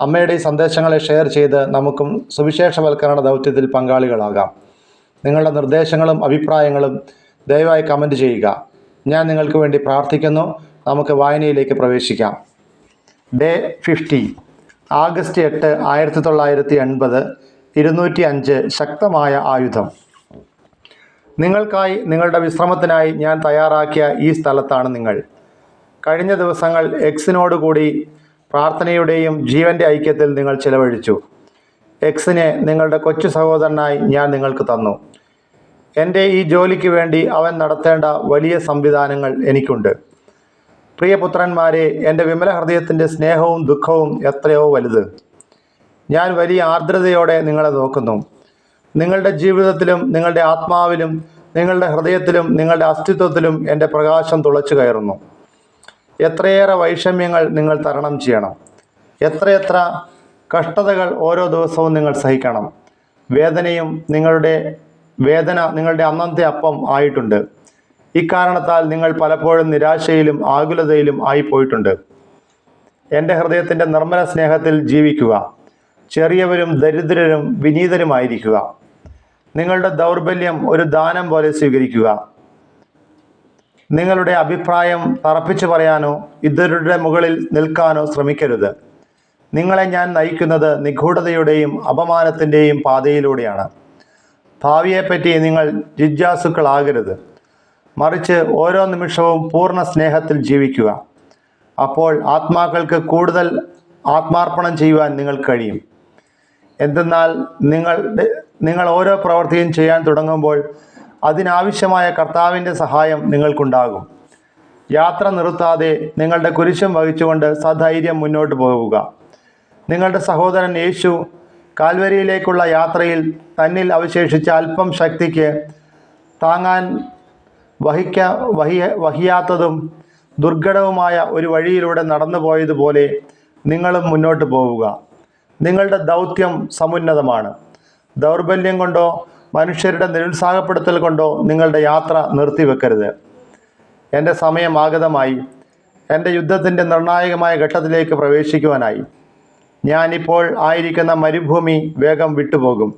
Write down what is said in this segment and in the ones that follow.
അമ്മയുടെ ഈ സന്ദേശങ്ങളെ ഷെയർ ചെയ്ത് നമുക്കും സുവിശേഷവൽക്കരണ ദൗത്യത്തിൽ പങ്കാളികളാകാം. നിങ്ങളുടെ നിർദ്ദേശങ്ങളും അഭിപ്രായങ്ങളും ദയവായി കമന്റ് ചെയ്യുക. ഞാൻ നിങ്ങൾക്ക് വേണ്ടി പ്രാർത്ഥിക്കുന്നു. നമുക്ക് വായനയിലേക്ക് പ്രവേശിക്കാം. ഡേ ഫിഫ്റ്റി ആഗസ്റ്റ് എട്ട് ആയിരത്തി തൊള്ളായിരത്തി എൺപത് ഇരുന്നൂറ്റി അഞ്ച് ശക്തമായ ആയുധം. നിങ്ങൾക്കായി നിങ്ങളുടെ വിശ്രമത്തിനായി ഞാൻ തയ്യാറാക്കിയ ഈ സ്ഥലത്താണ് നിങ്ങൾ. കഴിഞ്ഞ ദിവസങ്ങൾ എക്സിനോടുകൂടി പ്രാർത്ഥനയുടെയും ജീവന്റെ ഐക്യത്തിൽ നിങ്ങൾ ചിലവഴിച്ചു. എക്സിനെ നിങ്ങളുടെ കൊച്ചു സഹോദരനായി ഞാൻ നിങ്ങൾക്ക് തന്നു. എന്റെ ഈ ജോലിക്ക് വേണ്ടി അവൻ നടത്തേണ്ട വലിയ സംവിധാനങ്ങൾ എനിക്കുണ്ട്. പ്രിയപുത്രന്മാരെ എന്റെ വിമല ഹൃദയത്തിന്റെ സ്നേഹവും ദുഃഖവും എത്രയോ വലുത്. ഞാൻ വലിയ ആർദ്രതയോടെ നിങ്ങളെ നോക്കുന്നു. നിങ്ങളുടെ ജീവിതത്തിലും നിങ്ങളുടെ ആത്മാവിലും നിങ്ങളുടെ ഹൃദയത്തിലും നിങ്ങളുടെ അസ്തിത്വത്തിലും എന്റെ പ്രകാശം തുളച്ചു കയറുന്നു. എത്രയേറെ വൈഷമ്യങ്ങൾ നിങ്ങൾ തരണം ചെയ്യണം. എത്രയെത്ര കഷ്ടതകൾ ഓരോ ദിവസവും നിങ്ങൾ സഹിക്കണം. വേദനയും നിങ്ങളുടെ വേദന നിങ്ങളുടെ അന്നത്തെ അപ്പം ആയിട്ടുണ്ട്. ഇക്കാരണത്താൽ നിങ്ങൾ പലപ്പോഴും നിരാശയിലും ആകുലതയിലും ആയിപ്പോയിട്ടുണ്ട്. എന്റെ ഹൃദയത്തിന്റെ നിർമ്മല സ്നേഹത്തിൽ ജീവിക്കുക. ചെറിയവരും ദരിദ്രരും വിനീതരുമായിരിക്കുക. നിങ്ങളുടെ ദൗർബല്യം ഒരു ദാനം പോലെ സ്വീകരിക്കുക. നിങ്ങളുടെ അഭിപ്രായം തറപ്പിച്ചു പറയാനോ ഇതരുടെ മുകളിൽ നിൽക്കാനോ ശ്രമിക്കരുത്. നിങ്ങളെ ഞാൻ നയിക്കുന്നത് നിഗൂഢതയുടെയും അപമാനത്തിന്റെയും പാതയിലൂടെയാണ്. ഭാവിയെപ്പറ്റി നിങ്ങൾ ജിജ്ഞാസുക്കളാകരുത്. മറിച്ച് ഓരോ നിമിഷവും പൂർണ സ്നേഹത്തിൽ ജീവിക്കുക. അപ്പോൾ ആത്മാക്കൾക്ക് കൂടുതൽ ആത്മാർപ്പണം ചെയ്യുവാൻ നിങ്ങൾ കഴിയും. എന്തെന്നാൽ നിങ്ങൾ നിങ്ങൾ ഓരോ പ്രവൃത്തിയും ചെയ്യാൻ തുടങ്ങുമ്പോൾ അതിനാവശ്യമായ കർത്താവിന്റെ സഹായം നിങ്ങൾക്കുണ്ടാകും. യാത്ര നിർത്താതെ നിങ്ങളുടെ കുരിശം വഹിച്ചുകൊണ്ട് സധൈര്യം മുന്നോട്ട് പോവുക. നിങ്ങളുടെ സഹോദരൻ യേശു കാൽവരിയിലേക്കുള്ള യാത്രയിൽ തന്നിൽ അവശേഷിച്ച അല്പം ശക്തിക്ക് താങ്ങാൻ വഹിക്ക വഹിയ വഹിയാത്തതും ദുർഘടവുമായ ഒരു വഴിയിലൂടെ നടന്നു പോയതുപോലെ നിങ്ങളും മുന്നോട്ട് പോവുക. നിങ്ങളുടെ ദൗത്യം സമുന്നതമാണ്. ദൗർബല്യം കൊണ്ടോ മനുഷ്യരുടെ നിരുത്സാഹപ്പെടുത്തൽ കൊണ്ടോ നിങ്ങളുടെ യാത്ര നിർത്തിവെക്കരുത്. എന്റെ സമയം ആഗതമായി. എന്റെ യുദ്ധത്തിന്റെ നിർണായകമായ ഘട്ടത്തിലേക്ക് പ്രവേശിക്കുവാനായി. ഞാനിപ്പോൾ ആയിരിക്കുന്ന മരുഭൂമി വേഗം വിട്ടുപോകും.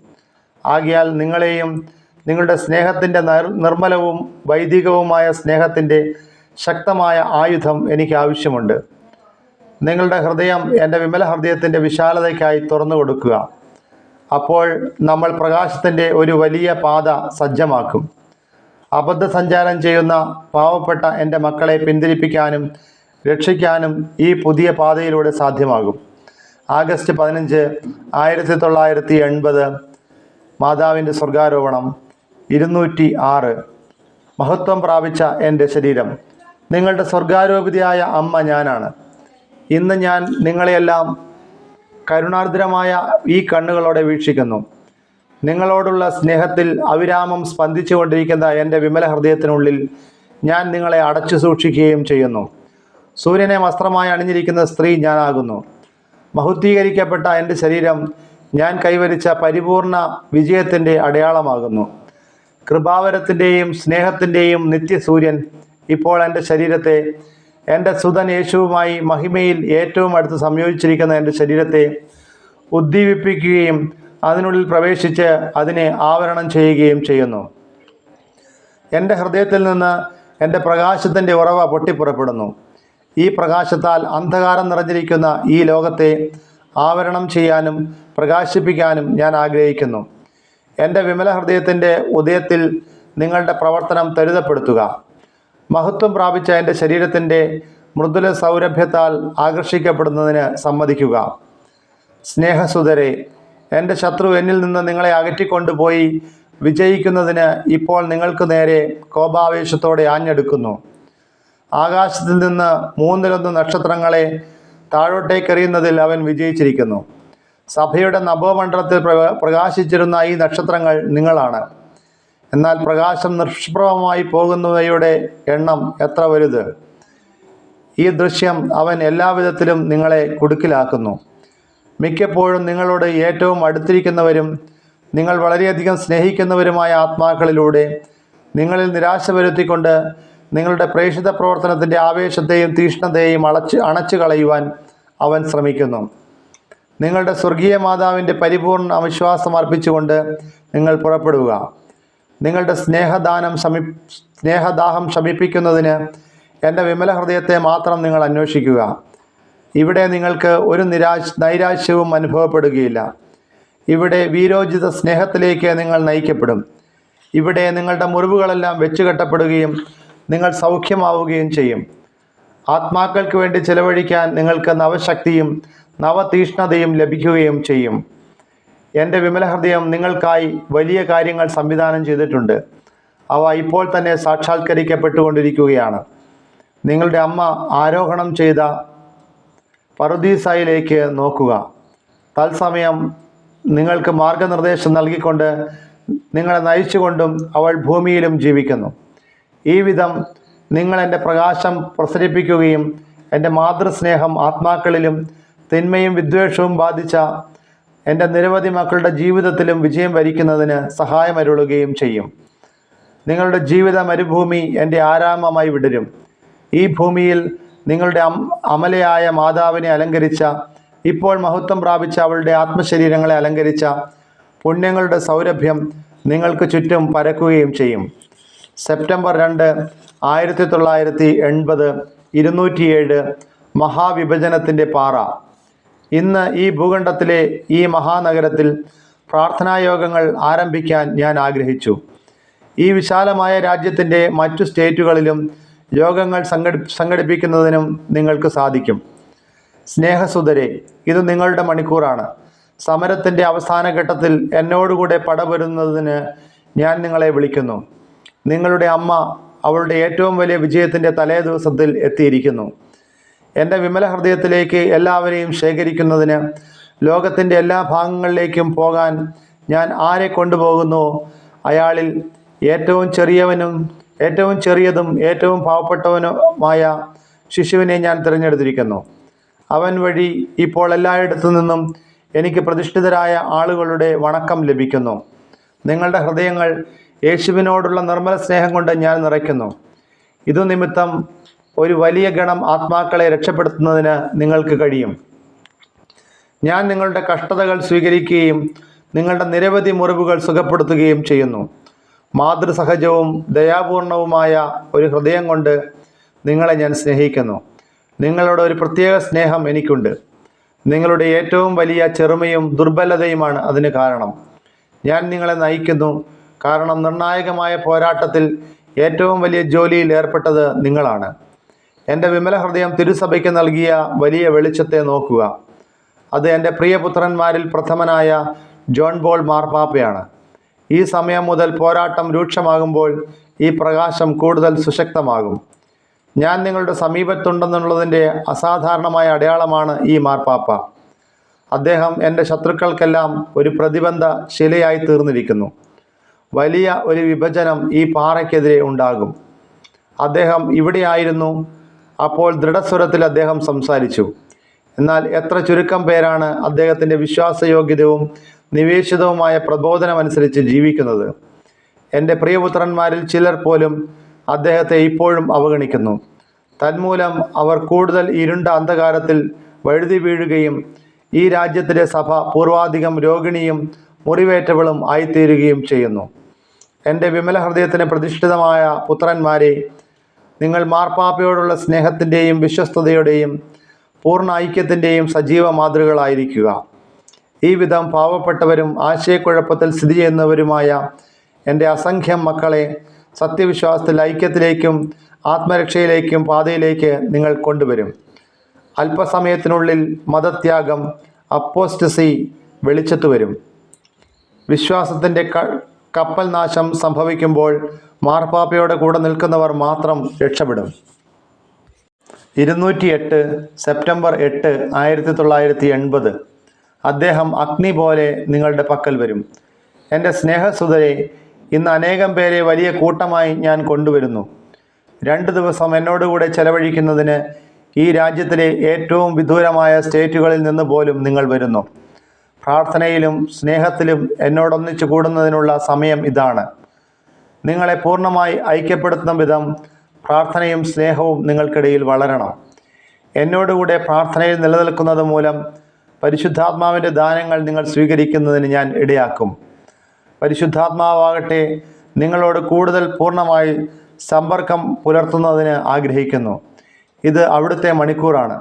ആകിയാൽ നിങ്ങളെയും നിങ്ങളുടെ സ്നേഹത്തിന്റെ നിർ നിർമ്മലവും വൈദികവുമായ സ്നേഹത്തിന്റെ ശക്തമായ ആയുധം എനിക്ക് ആവശ്യമുണ്ട്. നിങ്ങളുടെ ഹൃദയം എന്റെ വിമല ഹൃദയത്തിന്റെ വിശാലതയ്ക്കായി തുറന്നു കൊടുക്കുക അപ്പോൾ നമ്മൾ പ്രകാശത്തിന്റെ ഒരു വലിയ പാത സജ്ജമാക്കും. അബദ്ധ സഞ്ചാരം ചെയ്യുന്ന പാവപ്പെട്ട എന്റെ മക്കളെ പിന്തിരിപ്പിക്കാനും രക്ഷിക്കാനും ഈ പുതിയ പാതയിലൂടെ സാധ്യമാകും. ആഗസ്റ്റ് പതിനഞ്ച് ആയിരത്തി തൊള്ളായിരത്തി എൺപത് മാതാവിന്റെ സ്വർഗാരോപണം ഇരുന്നൂറ്റി ആറ്. മഹത്വം പ്രാപിച്ച എന്റെ ശരീരം. നിങ്ങളുടെ സ്വർഗാരോപിതയായ അമ്മ ഞാനാണ്. ഇന്ന് ഞാൻ നിങ്ങളെയെല്ലാം കരുണാർദ്രമായ ഈ കണ്ണുകളോടെ വീക്ഷിക്കുന്നു. നിങ്ങളോടുള്ള സ്നേഹത്തിൽ അവിരാമം സ്പന്ദിച്ചുകൊണ്ടിരിക്കുന്ന എന്റെ വിമല ഹൃദയത്തിനുള്ളിൽ ഞാൻ നിങ്ങളെ അടച്ചു സൂക്ഷിക്കുകയും ചെയ്യുന്നു. സൂര്യനെ വസ്ത്രമായി അണിഞ്ഞിരിക്കുന്ന സ്ത്രീ ഞാനാകുന്നു. മഹുദ്ധീകരിക്കപ്പെട്ട എന്റെ ശരീരം ഞാൻ കൈവരിച്ച പരിപൂർണ വിജയത്തിന്റെ അടയാളമാകുന്നു. കൃപാവരത്തിന്റെയും സ്നേഹത്തിന്റെയും നിത്യസൂര്യൻ ഇപ്പോൾ എന്റെ ശരീരത്തെ എന്റെ സുതൻ യേശുവുമായി മഹിമയിൽ ഏറ്റവും അടുത്ത് സംയോജിച്ചിരിക്കുന്ന എന്റെ ശരീരത്തെ ഉദ്ദീപിപ്പിക്കുകയും അതിനുള്ളിൽ പ്രവേശിച്ച് അതിനെ ആവരണം ചെയ്യുകയും ചെയ്യുന്നു. എന്റെ ഹൃദയത്തിൽ നിന്ന് എന്റെ പ്രകാശത്തിന്റെ ഉറവ പൊട്ടിപ്പുറപ്പെടുന്നു. ഈ പ്രകാശത്താൽ അന്ധകാരം നിറഞ്ഞിരിക്കുന്ന ഈ ലോകത്തെ ആവരണം ചെയ്യാനും പ്രകാശിപ്പിക്കാനും ഞാൻ ആഗ്രഹിക്കുന്നു. എന്റെ വിമല ഹൃദയത്തിന്റെ ഉദയത്തിൽ നിങ്ങളുടെ പ്രവർത്തനം ത്വരിതപ്പെടുത്തുക. മഹത്വം പ്രാപിച്ച എന്റെ ശരീരത്തിന്റെ മൃദുല സൗരഭ്യത്താൽ ആകർഷിക്കപ്പെടുന്നതിന് സമ്മതിക്കുക. സ്നേഹസുതരെ എന്റെ ശത്രു എന്നിൽ നിന്ന് നിങ്ങളെ അകറ്റിക്കൊണ്ടുപോയി വിജയിക്കുന്നതിന് ഇപ്പോൾ നിങ്ങൾക്ക് നേരെ കോപാവേശത്തോടെ ആഞ്ഞെടുക്കുന്നു. ആകാശത്തിൽ നിന്ന് മൂന്നിലൊന്ന് നക്ഷത്രങ്ങളെ താഴോട്ടേക്കെറിയുന്നതിൽ അവൻ വിജയിച്ചിരിക്കുന്നു. സഭയുടെ നഭോമണ്ഡലത്തിൽ പ്രക- പ്രകാശിച്ചിരുന്ന ഈ നക്ഷത്രങ്ങൾ നിങ്ങളാണ്. എന്നാൽ പ്രകാശം നിഷ്പ്രഭമായി പോകുന്നവയുടെ എണ്ണം എത്ര വലുത്? ഈ ദൃശ്യം അവൻ എല്ലാവിധത്തിലും നിങ്ങളെ കുടുക്കിലാക്കുന്നു. മിക്കപ്പോഴും നിങ്ങളോട് ഏറ്റവും അടുത്തിരിക്കുന്നവരും നിങ്ങൾ വളരെയധികം സ്നേഹിക്കുന്നവരുമായ ആത്മാക്കളിലൂടെ നിങ്ങളിൽ നിരാശ വരുത്തിക്കൊണ്ട് നിങ്ങളുടെ പ്രേക്ഷിത പ്രവർത്തനത്തിന്റെ ആവേശത്തെയും തീഷ്ണതയെയും അളച്ച് അണച്ചു കളയുവാൻ അവൻ ശ്രമിക്കുന്നു. നിങ്ങളുടെ സ്വർഗീയ മാതാവിന്റെ പരിപൂർണ അവിശ്വാസം അർപ്പിച്ചുകൊണ്ട് നിങ്ങൾ പുറപ്പെടുക. നിങ്ങളുടെ സ്നേഹദാനം ശമി സ്നേഹദാഹം ശമിപ്പിക്കുന്നതിന് എന്റെ വിമല ഹൃദയത്തെ മാത്രം നിങ്ങൾ അന്വേഷിക്കുക. ഇവിടെ നിങ്ങൾക്ക് ഒരു നിരാശ നൈരാശ്യവും അനുഭവപ്പെടുകയില്ല. ഇവിടെ വീരോചിത സ്നേഹത്തിലേക്ക് നിങ്ങൾ നയിക്കപ്പെടും. ഇവിടെ നിങ്ങളുടെ മുറിവുകളെല്ലാം വെച്ചുകെട്ടപ്പെടുകയും നിങ്ങൾ സൗഖ്യമാവുകയും ചെയ്യും. ആത്മാക്കൾക്ക് വേണ്ടി ചെലവഴിക്കാൻ നിങ്ങൾക്ക് നവശക്തിയും നവതീഷ്ണതയും ലഭിക്കുകയും ചെയ്യും. എന്റെ വിമല ഹൃദയം നിങ്ങൾക്കായി വലിയ കാര്യങ്ങൾ സംവിധാനം ചെയ്തിട്ടുണ്ട്. അവ ഇപ്പോൾ തന്നെ സാക്ഷാത്കരിക്കപ്പെട്ടുകൊണ്ടിരിക്കുകയാണ്. നിങ്ങളുടെ അമ്മ ആരോഹണം ചെയ്ത പറുദീസായിലേക്ക് നോക്കുക. തത്സമയം നിങ്ങൾക്ക് മാർഗനിർദ്ദേശം നൽകിക്കൊണ്ട് നിങ്ങളെ നയിച്ചുകൊണ്ടും അവൾ ഭൂമിയിലും ജീവിക്കുന്നു. ഈ വിധം നിങ്ങൾ എന്റെ പ്രകാശം പ്രസരിപ്പിക്കുകയും എന്റെ മാതൃസ്നേഹം ആത്മാക്കളിലും തിന്മയും വിദ്വേഷവും ബാധിച്ച എന്റെ നിരവധി മക്കളുടെ ജീവിതത്തിലും വിജയം വരിക്കുന്നതിന് സഹായമരുളുകയും ചെയ്യും. നിങ്ങളുടെ ജീവിത മരുഭൂമി എന്റെ ആരാമമായി വിടരും. ഈ ഭൂമിയിൽ നിങ്ങളുടെ അമലയായ മാതാവിനെ അലങ്കരിച്ച ഇപ്പോൾ മഹത്വം പ്രാപിച്ച അവളുടെ ആത്മശരീരങ്ങളെ അലങ്കരിച്ച പുണ്യങ്ങളുടെ സൗരഭ്യം നിങ്ങൾക്ക് ചുറ്റും പരക്കുകയും ചെയ്യും. സെപ്റ്റംബർ രണ്ട് ആയിരത്തി തൊള്ളായിരത്തി എൺപത് ഇരുന്നൂറ്റിയേഴ് മഹാവിഭജനത്തിന്റെ പാറ. ഇന്ന് ഈ ഭൂഖണ്ഡത്തിലെ ഈ മഹാനഗരത്തിൽ പ്രാർത്ഥനായോഗങ്ങൾ ആരംഭിക്കാൻ ഞാൻ ആഗ്രഹിച്ചു. ഈ വിശാലമായ രാജ്യത്തിന്റെ മറ്റു സ്റ്റേറ്റുകളിലും യോഗങ്ങൾ സംഘടി സംഘടിപ്പിക്കുന്നതിനും നിങ്ങൾക്ക് സാധിക്കും. സ്നേഹസുതരെ ഇത് നിങ്ങളുടെ മണിക്കൂറാണ്. സമരത്തിന്റെ അവസാന ഘട്ടത്തിൽ എന്നോടുകൂടെ പടപൊരുന്നതിന് ഞാൻ നിങ്ങളെ വിളിക്കുന്നു. നിങ്ങളുടെ അമ്മ അവളുടെ ഏറ്റവും വലിയ വിജയത്തിന്റെ തലേ ദിവസത്തിൽ എത്തിയിരിക്കുന്നു. എന്റെ വിമല ഹൃദയത്തിലേക്ക് എല്ലാവരെയും ശേഖരിക്കുന്നതിന് ലോകത്തിന്റെ എല്ലാ ഭാഗങ്ങളിലേക്കും പോകാൻ ഞാൻ ആരെ കൊണ്ടുപോകുന്നു? അയാളിൽ ഏറ്റവും ചെറിയവനും ഏറ്റവും ചെറിയതും ഏറ്റവും പാവപ്പെട്ടവനുമായ ശിശുവിനെ ഞാൻ തിരഞ്ഞെടുത്തിരിക്കുന്നു. അവൻ വഴി ഇപ്പോൾ എല്ലായിടത്തു നിന്നും എനിക്ക് പ്രതിഷ്ഠിതരായ ആളുകളുടെ വണക്കം ലഭിക്കുന്നു. നിങ്ങളുടെ ഹൃദയങ്ങൾ യേശുവിനോടുള്ള നിർമ്മല സ്നേഹം കൊണ്ട് ഞാൻ നിറയ്ക്കുന്നു. ഇതു നിമിത്തം ഒരു വലിയ ഗണം ആത്മാക്കളെ രക്ഷപ്പെടുത്തുന്നതിന് നിങ്ങൾക്ക് കഴിയും. ഞാൻ നിങ്ങളുടെ കഷ്ടതകൾ സ്വീകരിക്കുകയും നിങ്ങളുടെ നിരവധി മുറിവുകൾ സുഖപ്പെടുത്തുകയും ചെയ്യുന്നു. മാതൃസഹജവും ദയാപൂർണവുമായ ഒരു ഹൃദയം കൊണ്ട് നിങ്ങളെ ഞാൻ സ്നേഹിക്കുന്നു. നിങ്ങളുടെ ഒരു പ്രത്യേക സ്നേഹം എനിക്കുണ്ട്. നിങ്ങളുടെ ഏറ്റവും വലിയ ചെറുമയും ദുർബലതയുമാണ് അതിന് കാരണം. ഞാൻ നിങ്ങളെ നയിക്കുന്നു. കാരണം നിർണായകമായ പോരാട്ടത്തിൽ ഏറ്റവും വലിയ ജോലിയിൽ ഏർപ്പെട്ടത് നിങ്ങളാണ്. എന്റെ വിമല ഹൃദയം തിരുസഭയ്ക്ക് നൽകിയ വലിയ വെളിച്ചത്തെ നോക്കുക. അത് എന്റെ പ്രിയപുത്രന്മാരിൽ പ്രഥമനായ ജോൺ ബോൾ മാർപ്പാപ്പയാണ് ഈ സമയം മുതൽ പോരാട്ടം രൂക്ഷമാകുമ്പോൾ ഈ പ്രകാശം കൂടുതൽ സുശക്തമാകും. ഞാൻ നിങ്ങളുടെ സമീപത്തുണ്ടെന്നുള്ളതിന്റെ അസാധാരണമായ അടയാളമാണ് ഈ മാർപ്പാപ്പ അദ്ദേഹം എന്റെ ശത്രുക്കൾക്കെല്ലാം ഒരു പ്രതിബന്ധ ശിലയായി തീർന്നിരിക്കുന്നു. വലിയ ഒരു വിഭജനം ഈ പാറയ്ക്കെതിരെ ഉണ്ടാകും. അദ്ദേഹം ഇവിടെയായിരുന്നു അപ്പോൾ ദൃഢസ്വരത്തിൽ അദ്ദേഹം സംസാരിച്ചു. എന്നാൽ എത്ര ചുരുക്കം പേരാണ് അദ്ദേഹത്തിന്റെ വിശ്വാസയോഗ്യതവും നിവേശിതവുമായ പ്രബോധനമനുസരിച്ച് ജീവിക്കുന്നത്. എന്റെ പ്രിയപുത്രന്മാരിൽ ചിലർ പോലും അദ്ദേഹത്തെ ഇപ്പോഴും അവഗണിക്കുന്നു. തന്മൂലം അവർ കൂടുതൽ ഇരുണ്ട അന്ധകാരത്തിൽ വഴുതി വീഴുകയും ഈ രാജ്യത്തിലെ സഭ പൂർവാധികം രോഗിണിയും മുറിവേറ്റവളും ആയിത്തീരുകയും ചെയ്യുന്നു. എന്റെ വിമല ഹൃദയത്തിന് പ്രതിഷ്ഠിതമായ പുത്രന്മാരെ നിങ്ങൾ മാർപ്പാപ്പയോടുള്ള സ്നേഹത്തിന്റെയും വിശ്വസ്തതയുടെയും പൂർണ ഐക്യത്തിന്റെയും സജീവ മാതൃകളായിരിക്കുക. ഈ വിധം പാവപ്പെട്ടവരും ആശയക്കുഴപ്പത്തിൽ സ്ഥിതി ചെയ്യുന്നവരുമായ എന്റെ അസംഖ്യം മക്കളെ സത്യവിശ്വാസത്തിൽ ഐക്യത്തിലേക്കും ആത്മരക്ഷയിലേക്കും പാതയിലേക്ക് നിങ്ങൾ കൊണ്ടുവരും. അല്പസമയത്തിനുള്ളിൽ മതത്യാഗം അപ്പോസ്റ്റസി വെളിച്ചത്ത് വരും. വിശ്വാസത്തിന്റെ കപ്പൽ നാശം സംഭവിക്കുമ്പോൾ മാർപ്പാപ്പയോടെ കൂടെ നിൽക്കുന്നവർ മാത്രം രക്ഷപ്പെടും. ഇരുന്നൂറ്റി എട്ട് സെപ്റ്റംബർ എട്ട് ആയിരത്തി തൊള്ളായിരത്തി എൺപത് അദ്ദേഹം അഗ്നി പോലെ നിങ്ങളുടെ പക്കൽ വരും. എന്റെ സ്നേഹസുതരെ ഇന്ന് അനേകം പേരെ വലിയ കൂട്ടമായി ഞാൻ കൊണ്ടുവരുന്നു. രണ്ട് ദിവസം എന്നോടുകൂടെ ചെലവഴിക്കുന്നതിന് ഈ രാജ്യത്തിലെ ഏറ്റവും വിദൂരമായ സ്റ്റേറ്റുകളിൽ നിന്ന് പോലും നിങ്ങൾ വരുന്നു. പ്രാർത്ഥനയിലും സ്നേഹത്തിലും എന്നോടൊന്നിച്ചു കൂടുന്നതിനുള്ള സമയം ഇതാണ്. നിങ്ങളെ പൂർണമായി ഐക്യപ്പെടുത്തുന്ന വിധം പ്രാർത്ഥനയും സ്നേഹവും നിങ്ങൾക്കിടയിൽ വളരണം. എന്നോടുകൂടെ പ്രാർത്ഥനയിൽ നിലനിൽക്കുന്നത് മൂലം പരിശുദ്ധാത്മാവിന്റെ ദാനങ്ങൾ നിങ്ങൾ സ്വീകരിക്കുന്നതിന് ഞാൻ ഇടയാക്കും. പരിശുദ്ധാത്മാവാകട്ടെ നിങ്ങളോട് കൂടുതൽ പൂർണമായി സമ്പർക്കം പുലർത്തുന്നതിന് ആഗ്രഹിക്കുന്നു. ഇത് അവിടുത്തെ മണിക്കൂറാണ്.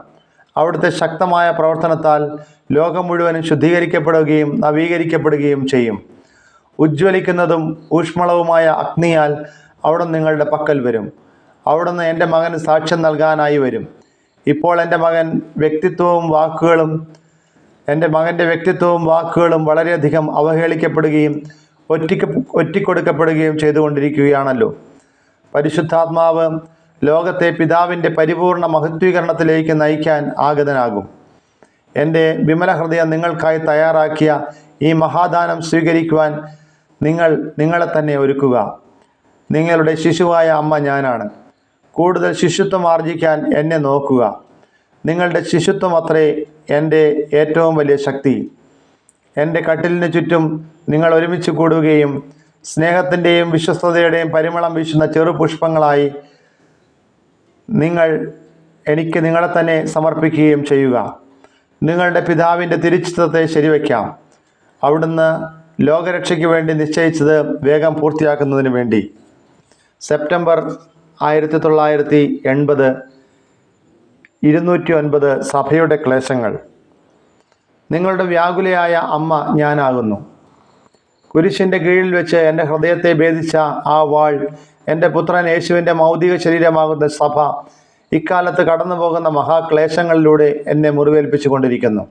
അവിടുത്തെ ശക്തമായ പ്രവർത്തനത്താൽ ലോകം മുഴുവനും ശുദ്ധീകരിക്കപ്പെടുകയും നവീകരിക്കപ്പെടുകയും ചെയ്യും. ഉജ്ജ്വലിക്കുന്നതും ഊഷ്മളവുമായ അഗ്നിയാൽ അവിടെ നിങ്ങളുടെ പക്കൽ വരും. അവിടുന്ന് എന്റെ മകന് സാക്ഷ്യം നൽകാനായി വരും. ഇപ്പോൾ എന്റെ മകൻ വ്യക്തിത്വവും വാക്കുകളും എന്റെ മകന്റെ വ്യക്തിത്വവും വാക്കുകളും വളരെയധികം അവഹേളിക്കപ്പെടുകയും ഒറ്റ ഒറ്റിക്കൊടുക്കപ്പെടുകയും ചെയ്തുകൊണ്ടിരിക്കുകയാണല്ലോ. പരിശുദ്ധാത്മാവ് ലോകത്തെ പിതാവിന്റെ പരിപൂർണ മഹത്വീകരണത്തിലേക്ക് നയിക്കാൻ ആഗതനാകും. എന്റെ വിമല ഹൃദയം നിങ്ങൾക്കായി തയ്യാറാക്കിയ ഈ മഹാദാനം സ്വീകരിക്കുവാൻ നിങ്ങൾ നിങ്ങളെ തന്നെ ഒരുക്കുക. നിങ്ങളുടെ ശിശുവായ അമ്മ ഞാനാണ്. കൂടുതൽ ശിശുത്വം ആർജിക്കാൻ എന്നെ നോക്കുക. നിങ്ങളുടെ ശിശുത്വം അത്രേ എന്റെ ഏറ്റവും വലിയ ശക്തി. എന്റെ കട്ടിലിന് ചുറ്റും നിങ്ങൾ ഒരുമിച്ച് കൂടുകയും സ്നേഹത്തിന്റെയും വിശ്വസ്തതയുടെയും പരിമളം വീശുന്ന ചെറു പുഷ്പങ്ങളായി നിങ്ങൾ എനിക്ക് നിങ്ങളെ തന്നെ സമർപ്പിക്കുകയും ചെയ്യുക. നിങ്ങളുടെ പിതാവിന്റെ തിരിച്ചിത്തത്തെ ശരിവയ്ക്കാം. അവിടുന്ന് ലോകരക്ഷയ്ക്ക് വേണ്ടി നിശ്ചയിച്ചത് വേഗം പൂർത്തിയാക്കുന്നതിന് വേണ്ടി. സെപ്റ്റംബർ ആയിരത്തി തൊള്ളായിരത്തി എൺപത് ഇരുന്നൂറ്റി ഒൻപത് സഭയുടെ ക്ലേശങ്ങൾ. നിങ്ങളുടെ വ്യാകുലയായ അമ്മ ഞാനാകുന്നു. കുരിശിന്റെ കീഴിൽ വെച്ച് എന്റെ ഹൃദയത്തെ ഭേദിച്ച ആ വാൾ എന്റെ പുത്രൻ യേശുവിന്റെ മൗതിക ശരീരമാകുന്ന സഭ ഇക്കാലത്ത് കടന്നു പോകുന്ന മഹാക്ലേശങ്ങളിലൂടെ എന്നെ മുറിവേൽപ്പിച്ചു കൊണ്ടിരിക്കുന്നു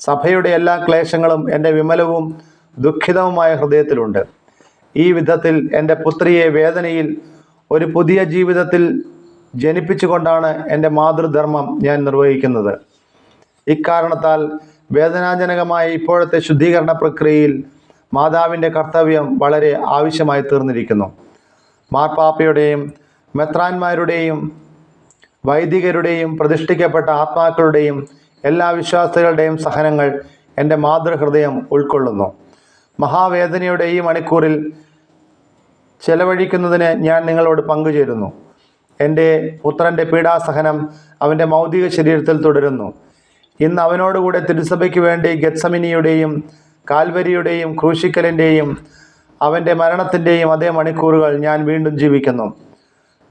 സഭയുടെ എല്ലാ ക്ലേശങ്ങളും എന്റെ വിമലവും ദുഃഖിതവുമായ ഹൃദയത്തിലുണ്ട്. ഈ വിധത്തിൽ എന്റെ പുത്രിയെ വേദനയിൽ ഒരു പുതിയ ജീവിതത്തിൽ ജനിപ്പിച്ചുകൊണ്ടാണ് എന്റെ മാതൃധർമ്മം ഞാൻ നിർവഹിക്കുന്നത്. ഇക്കാരണത്താൽ വേദനാജനകമായ ഇപ്പോഴത്തെ ശുദ്ധീകരണ പ്രക്രിയയിൽ മാതാവിന്റെ കർത്തവ്യം വളരെ ആവശ്യമായി തീർന്നിരിക്കുന്നു. മാർപ്പാപ്പയുടെയും മെത്രാന്മാരുടെയും വൈദികരുടെയും പ്രതിഷ്ഠിക്കപ്പെട്ട ആത്മാക്കളുടെയും എല്ലാ വിശ്വാസികളുടെയും സഹനങ്ങൾ എന്റെ മാതൃഹൃദയം ഉൾക്കൊള്ളുന്നു. മഹാവേദനയുടെ ഈ മണിക്കൂറിൽ ചെലവഴിക്കുന്നതിന് ഞാൻ നിങ്ങളോട് പങ്കുചേരുന്നു. എന്റെ പുത്രന്റെ പീഡാസഹനം അവന്റെ മൗതിക ശരീരത്തിൽ തുടരുന്നു. ഇന്ന് അവനോടുകൂടെ തിരുസഭയ്ക്ക് വേണ്ടി ഗത്സമിനിയുടെയും കാൽവരിയുടെയും ക്രൂശിക്കലിന്റെയും അവന്റെ മരണത്തിന്റെയും അതേ മണിക്കൂറുകൾ ഞാൻ വീണ്ടും ജീവിക്കുന്നു.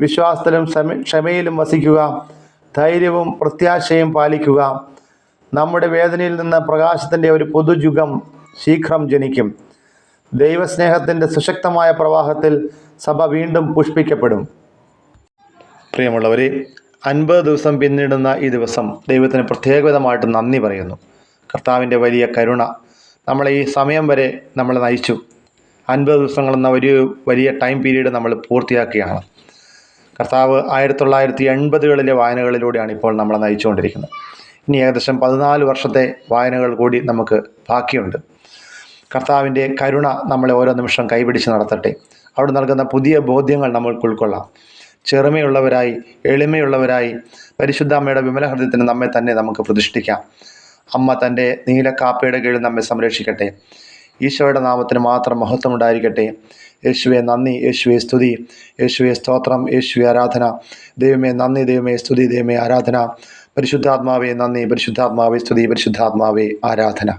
വിശ്വാസത്തിലും ക്ഷമ ക്ഷമയിലും വസിക്കുക ധൈര്യവും പ്രത്യാശയും പാലിക്കുക. നമ്മുടെ വേദനയിൽ നിന്ന് പ്രകാശത്തിന്റെ ഒരു പുതുയുഗം ശീഘ്രം ജനിക്കും. ദൈവസ്നേഹത്തിന്റെ സുശക്തമായ പ്രവാഹത്തിൽ സഭ വീണ്ടും പുഷ്പിക്കപ്പെടും. പ്രിയമുള്ളവരെ അൻപത് ദിവസം പിന്നിടുന്ന ഈ ദിവസം ദൈവത്തിന് പ്രത്യേകതമായിട്ട് നന്ദി പറയുന്നു. കർത്താവിന്റെ വലിയ കരുണ നമ്മളെ ഈ സമയം വരെ നമ്മളെ നയിച്ചു. അൻപത് ദിവസങ്ങളെന്ന ഒരു വലിയ ടൈം പീരീഡ് നമ്മൾ പൂർത്തിയാക്കുകയാണ്. കർത്താവ് ആയിരത്തി തൊള്ളായിരത്തി എൺപതുകളിലെ വായനകളിലൂടെയാണ് ഇപ്പോൾ നമ്മളെ നയിച്ചുകൊണ്ടിരിക്കുന്നത്. ഇനി ഏകദേശം പതിനാല് വർഷത്തെ വായനകൾ കൂടി നമുക്ക് ബാക്കിയുണ്ട്. കർത്താവിന്റെ കരുണ നമ്മളെ ഓരോ നിമിഷം കൈപിടിച്ച് നടത്തട്ടെ. അവിടെ നൽകുന്ന പുതിയ ബോധ്യങ്ങൾ നമ്മൾക്ക് ഉൾക്കൊള്ളാം. ചെറുമയുള്ളവരായി എളിമയുള്ളവരായി പരിശുദ്ധ അമ്മയുടെ വിമല ഹൃദയത്തിന് നമ്മെ തന്നെ നമുക്ക് പ്രതിഷ്ഠിക്കാം. അമ്മ തന്റെ നീലക്കാപ്പയുടെ കീഴിൽ നമ്മെ സംരക്ഷിക്കട്ടെ. ഈശോയുടെ നാമത്തിന് മാത്രം മഹത്വം ഉണ്ടായിരിക്കട്ടെ യേശുവെ നന്ദി. യേശുവെ സ്തുതി. യേശുവെ സ്തോത്രം. യേശുവെ ആരാധന. ദൈവമേ നന്ദി. ദൈവമേ സ്തുതി. ദൈവമേ ആരാധന. പരിശുദ്ധാത്മാവേ നന്ദി. പരിശുദ്ധാത്മാവേ സ്തുതി. പരിശുദ്ധാത്മാവേ ആരാധന.